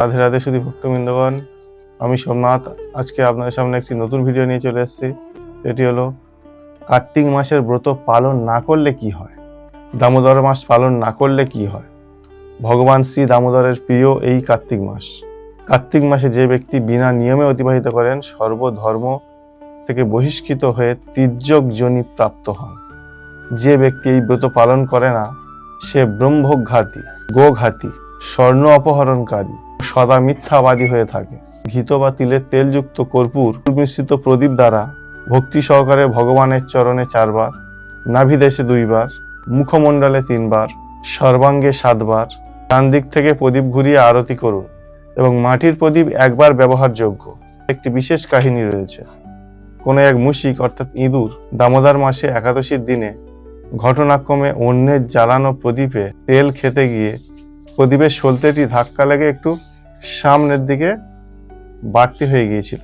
রাধে রাধে শুধু ভক্তবৃন্দগণ আমি সোমনাথ, আজকে আপনাদের সামনে একটি নতুন ভিডিও নিয়ে চলে এসেছি। এটি হলো, কার্তিক মাসের ব্রত পালন না করলে কি হয়? দামোদর মাস পালন না করলে কি হয়? ভগবান শ্রী দামোদরের প্রিয় এই কার্তিক মাস। কার্তিক মাসে যে ব্যক্তি বিনা নিয়মে অতিবাহিত করেন, সর্বধর্ম থেকে বহিষ্কৃত হয়ে তির্যক জনি প্রাপ্ত হন। যে ব্যক্তি এই ব্রত পালন করে না, সে ব্রহ্মঘাতী, গোঘাতী, স্বর্ণ অপহরণকারী সদা মিথ্যাবাদী হয়ে থাকে। ঘিত বা তিলের তেলযুক্ত কর্পূর মিশ্রিত প্রদীপ দ্বারা ভক্তি সহকারে ভগবানের চরণে চারবার, নাভিদেশে দুইবার, মুখমণ্ডলে তিনবার, সর্বাঙ্গে সাতবার, ডান দিক থেকে প্রদীপ ঘুরিয়ে আরতি করুন এবং মাটির প্রদীপ একবার ব্যবহারযোগ্য। একটি বিশেষ কাহিনী রয়েছে। কোনো এক মুশিক, অর্থাৎ ইঁদুর, দামোদর মাসে একাদশীর দিনে ঘটনাক্রমে অন্যের জ্বালানো প্রদীপে তেল খেতে গিয়ে প্রদীপের সলতেটি ধাক্কা লেগে একটু সামনের দিকে বাড়তি হয়ে গিয়েছিল,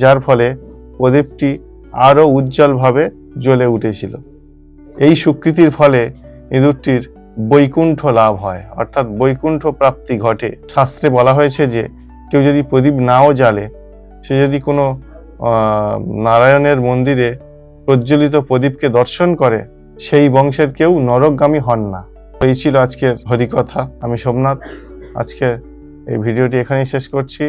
যার ফলে প্রদীপটি আরও উজ্জ্বলভাবে জ্বলে উঠেছিল। এই স্বীকৃতির ফলে ইঁদুরটির বৈকুণ্ঠ লাভ হয়, অর্থাৎ বৈকুণ্ঠ প্রাপ্তি ঘটে। শাস্ত্রে বলা হয়েছে যে, কেউ যদি প্রদীপ নাও জ্বালে, সে যদি কোনো নারায়ণের মন্দিরে প্রজ্বলিত প্রদীপকে দর্শন করে, সেই বংশের কেউ নরকগামী হন না। এই ছিল আজকের হরিকথা। আমি সোমনাথ, আজকে এই ভিডিওটি এখানেই শেষ করছি।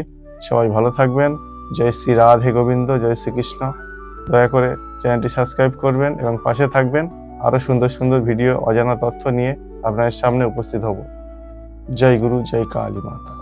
সবাই ভালো থাকবেন। জয় শ্রী রাধে গোবিন্দ, জয় শ্রীকৃষ্ণ দয়া করে চ্যানেলটি সাবস্ক্রাইব করবেন এবং পাশে থাকবেন আরও সুন্দর সুন্দর ভিডিও, অজানা তথ্য নিয়ে আপনাদের সামনে উপস্থিত হব। জয় গুরু, জয় কালী মাতা।